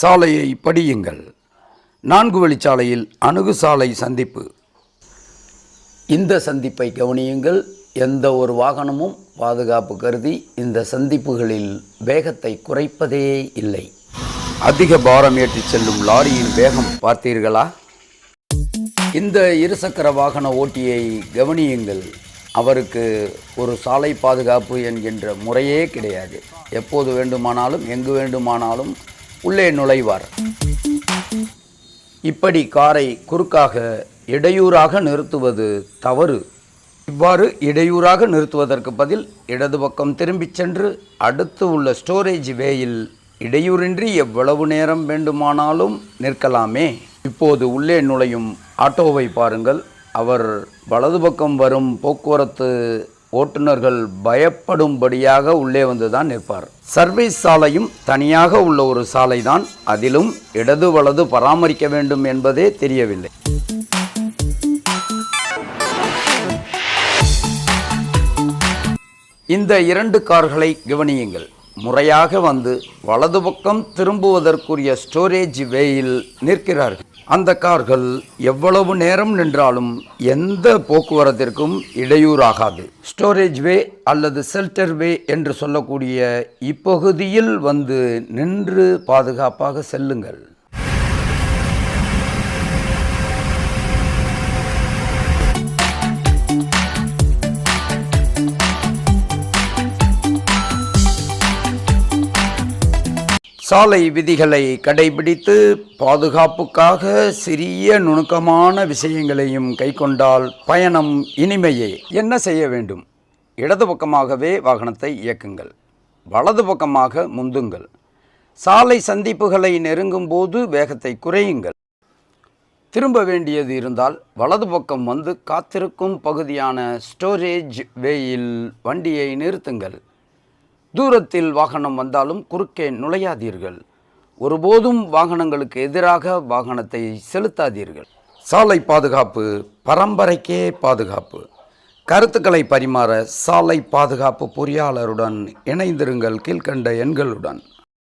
சாலையை படியுங்கள். நான்கு வழிச்சாலையில் அணுகு சாலை சந்திப்பு. இந்த சந்திப்பை கவனியுங்கள். எந்த ஒரு வாகனமும் பாதுகாப்பு கருதி இந்த சந்திப்புகளில் வேகத்தை குறைப்பதே இல்லை. அதிக பாரம் ஏற்றிச் செல்லும் லாரியின் வேகம் பார்த்தீர்களா? இந்த இருசக்கர வாகன ஓட்டியை கவனியுங்கள். அவருக்கு ஒரு சாலை பாதுகாப்பு என்கின்ற முறையே கிடையாது. எப்போது வேண்டுமானாலும் எங்கு வேண்டுமானாலும் உள்ளே நுழைவார். இப்படி காரை குறுக்காக இடையூறாக நிறுத்துவது தவறு. இவ்வாறு இடையூறாக நிறுத்துவதற்கு பதில் இடது பக்கம் திரும்பிச் சென்று அடுத்து உள்ள ஸ்டோரேஜ் வேயில் இடையூறின்றி எவ்வளவு நேரம் வேண்டுமானாலும் நிற்கலாமே. இப்போது உள்ளே நுழையும் ஆட்டோவை பாருங்கள். அவர் வலது பக்கம் வரும் போக்குவரத்து ஓட்டுநர்கள் பயப்படும்படியாக உள்ளே வந்து தான் நிற்பார். சர்வீஸ் சாலையும் தனியாக உள்ள ஒரு சாலை தான் அதிலும் இடது வலது பராமரிக்க வேண்டும் என்பதே தெரியவில்லை. இந்த இரண்டு கார்களை கவனியுங்கள். முறையாக வந்து வலது பக்கம் திரும்புவதற்குரிய ஸ்டோரேஜ் வேயில் நிற்கிறார்கள். அந்த கார்கள் எவ்வளவு நேரம் நின்றாலும் எந்த போக்குவரத்திற்கும் இடையூறாகாது. ஸ்டோரேஜ் வே அல்லது செல்டர் வே என்று சொல்லக்கூடிய இப்பகுதியில் வந்து நின்று பாதுகாப்பாக செல்லுங்கள். சாலை விதிகளை கடைபிடித்து பாதுகாப்புக்காக சிறிய நுணுக்கமான விஷயங்களையும் கைக்கொண்டால் பயணம் இனிமையே. என்ன செய்ய வேண்டும்? இடது பக்கமாகவே வாகனத்தை இயக்குங்கள். வலது பக்கமாக முந்துங்கள். சாலை சந்திப்புகளை நெருங்கும் போது வேகத்தை குறையுங்கள். திரும்ப வேண்டியது இருந்தால் வலது பக்கம் வந்து காத்திருக்கும் பகுதியான ஸ்டோரேஜ் வேயில் வண்டியை நிறுத்துங்கள். தூரத்தில் வாகனம் வந்தாலும் குறுக்கே நுழையாதீர்கள். ஒருபோதும் வாகனங்களுக்கு எதிராக வாகனத்தை செலுத்தாதீர்கள். சாலை பாதுகாப்பு பரம்பரைக்கே பாதுகாப்பு. கருத்துக்களை பரிமாற சாலை பாதுகாப்பு பொறியாளருடன் இணைந்திருங்கள் கீழ்கண்ட எண்களுடன்.